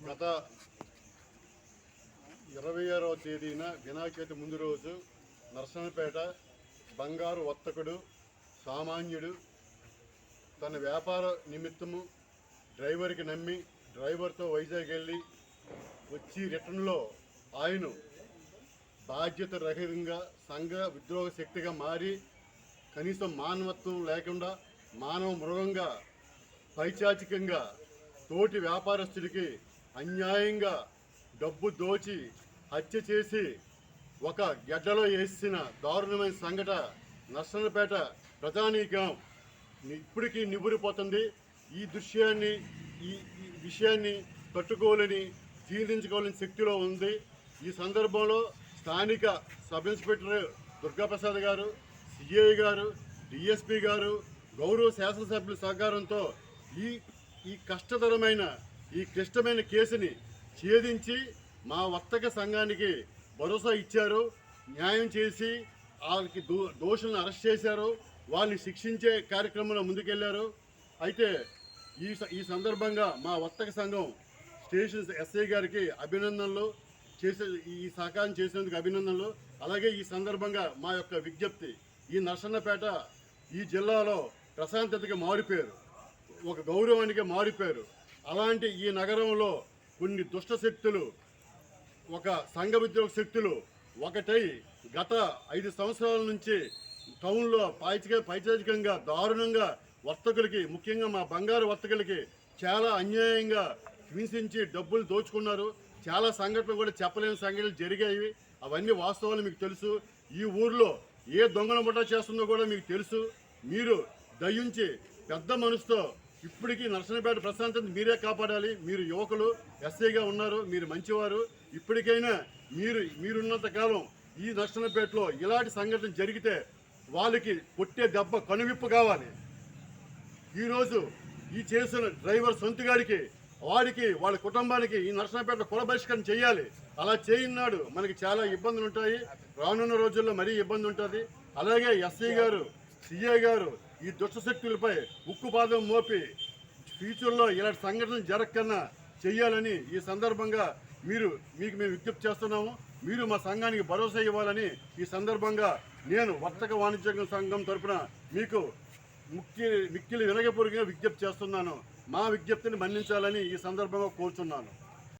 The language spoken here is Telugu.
గత ఇరవై ఆరవ తేదీన వినాయక చవితి ముందు రోజు నరసింహపేట బంగారు వర్తకుడు సామాన్యుడు తన వ్యాపార నిమిత్తము డ్రైవర్కి నమ్మి డ్రైవర్తో వైజాగ్ వెళ్ళి వచ్చి రిటర్న్లో ఆయన బాధ్యత రహితంగా సంఘ విద్రోహ శక్తిగా మారి కనీసం మానవత్వం లేకుండా మానవ మృగంగా పైచాచికంగా తోటి వ్యాపారస్తుడికి అన్యాయంగా డబ్బు దోచి హత్య చేసి ఒక గడ్డలో వేసిన దారుణమైన సంఘట నర్సనపేట ప్రధానికం ఇప్పటికీ నిబురిపోతుంది ఈ దృశ్యాన్ని ఈ ఈ విషయాన్ని తట్టుకోలేని జీర్ణించుకోలేని శక్తిలో ఉంది. ఈ సందర్భంలో స్థానిక సబ్ ఇన్స్పెక్టర్ దుర్గాప్రసాద్ గారు సిఐ గారు డిఎస్పి గారు గౌరవ శాసనసభ్యుల సహకారంతో ఈ ఈ కష్టతరమైన ఈ క్లిష్టమైన కేసుని ఛేదించి మా వర్తక సంఘానికి భరోసా ఇచ్చారు న్యాయం చేసి వాళ్ళకి దో దోషులను అరెస్ట్ చేశారు వాళ్ళని శిక్షించే కార్యక్రమంలో ముందుకెళ్ళారు. అయితే ఈ ఈ సందర్భంగా మా వర్తక సంఘం స్టేషన్ ఎస్ఐ గారికి అభినందనలు చేసే ఈ సహకారం చేసేందుకు అభినందనలు. అలాగే ఈ సందర్భంగా మా యొక్క విజ్ఞప్తి ఈ నర్సన్నపేట ఈ జిల్లాలో ప్రశాంతతకి మారిపోయారు. ఒక గౌరవానికి మారిపోయారు. అలాంటి ఈ నగరంలో కొన్ని దుష్ట శక్తులు ఒక సంఘ ఉద్యోగ శక్తులు ఒకటై గత ఐదు సంవత్సరాల నుంచి టౌన్లో పైచిక పైచాచికంగా దారుణంగా వర్తకులకి ముఖ్యంగా మా బంగారు వర్తకులకి చాలా అన్యాయంగా హింసించి డబ్బులు దోచుకున్నారు. చాలా సంఘటనలు కూడా చెప్పలేని సంఘటనలు జరిగాయి. అవన్నీ వాస్తవాలు మీకు తెలుసు. ఈ ఊర్లో ఏ దొంగన ముఠా చేస్తుందో కూడా మీకు తెలుసు. మీరు దయించి పెద్ద మనసుతో ఇప్పటికీ నర్సనపేట ప్రశాంతతను మీరే కాపాడాలి. మీరు యువకులు ఎస్ఐగా ఉన్నారు మీరు మంచివారు. ఇప్పటికైనా మీరు మీరున్నంత కాలం ఈ నర్సనపేటలో ఇలాంటి సంఘటన జరిగితే వాళ్ళకి కొట్టే దెబ్బ కనువిప్పు కావాలి. ఈరోజు ఈ చేసిన డ్రైవర్ సొంతగాడికి వాడికి వాళ్ళ కుటుంబానికి ఈ నర్సనపేట కుల బహిష్కరణ చేయాలి. అలా చేయన్నాడు. మనకి చాలా ఇబ్బందులు ఉంటాయి రానున్న రోజుల్లో మరీ ఇబ్బంది ఉంటుంది అలాగే ఎస్ఐ గారు సిఏ గారు ఈ దుష్ట శక్తులపై ఉక్కు మోపి ఫ్యూచర్లో ఇలాంటి సంఘటనలు జరగకన్నా చెయ్యాలని ఈ సందర్భంగా మీరు మీకు మేము విజ్ఞప్తి చేస్తున్నాము. మీరు మా సంఘానికి భరోసా ఇవ్వాలని ఈ సందర్భంగా నేను వర్తక వాణిజ్య సంఘం తరపున మీకు ముక్కి మిక్కిలి వినగపూర్వకంగా విజ్ఞప్తి చేస్తున్నాను. మా విజ్ఞప్తిని మన్నించాలని ఈ సందర్భంగా కోరుచున్నాను.